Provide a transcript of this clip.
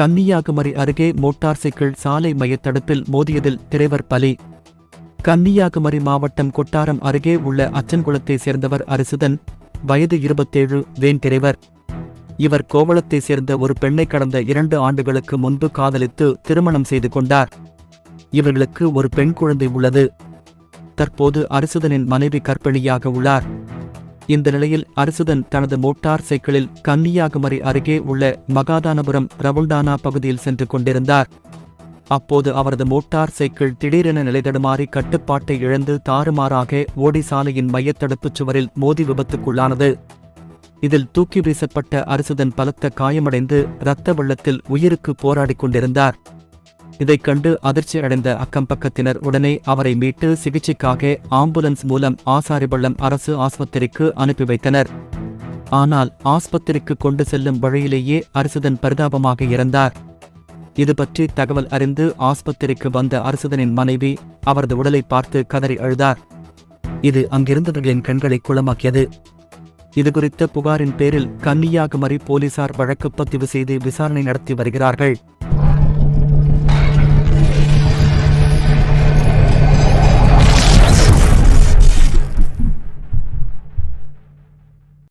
கன்னியாகுமரி அருகே motor cycle சாலை மையத்தடுப்பில் மோதியதில் டிரைவர் பலி. கன்னியாகுமரி மாவட்டம் கொட்டாரம் அருகே உள்ள அச்சன்குளத்தை சேர்ந்தவர் அரிசுதன் வயது இருபத்தேழு வேன் டிரைவர் இவர் கோவளத்தை சேர்ந்த ஒரு பெண்ணை கடந்த இரண்டு ஆண்டுகளுக்கு முன்பு காதலித்து திருமணம் செய்து கொண்டார். இவர்களுக்கு ஒரு பெண் குழந்தை உள்ளது. தற்போது அரிசுதனின் மனைவி கற்பிணியாக உள்ளார். இந்த நிலையில் அரிசுதன் தனது மோட்டார் சைக்கிளில் கன்னியாகுமரி அருகே உள்ள மகாதானபுரம் ரவுல்டானா பகுதியில் சென்று கொண்டிருந்தார். அப்போது அவரது மோட்டார் சைக்கிள் திடீரென நிலைதடுமாறி கட்டுப்பாட்டை இழந்து தாறுமாறாக ஓடி சாலையின் மையத்தடுப்புச் சுவரில் மோதி விபத்துக்குள்ளானது. இதில் தூக்கி வீசப்பட்ட அரிசுதன் பலத்த காயமடைந்து இரத்த வெள்ளத்தில் உயிருக்கு போராடிக் கொண்டிருந்தார். இதைக் கண்டு அதிர்ச்சி அடைந்த அக்கம் பக்கத்தினர் உடனே அவரை மீட்டு சிகிச்சைக்காக ஆம்புலன்ஸ் மூலம் ஆசாரிபள்ளம் அரசு ஆஸ்பத்திரிக்கு அனுப்பி வைத்தனர். ஆனால் ஆஸ்பத்திரிக்கு கொண்டு செல்லும் வழியிலேயே அரசுதன் பரிதாபமாக இறந்தார். இது பற்றி தகவல் அறிந்து ஆஸ்பத்திரிக்கு வந்த அரசுதனின் மனைவி அவரது உடலை பார்த்து கதறி அழுதார். இது அங்கிருந்தவர்களின் கண்களை குளமாக்கியது. இதுகுறித்த புகாரின் பேரில் கன்னியாகுமரி போலீசார் வழக்கு பதிவு செய்து விசாரணை நடத்தி வருகிறார்கள்.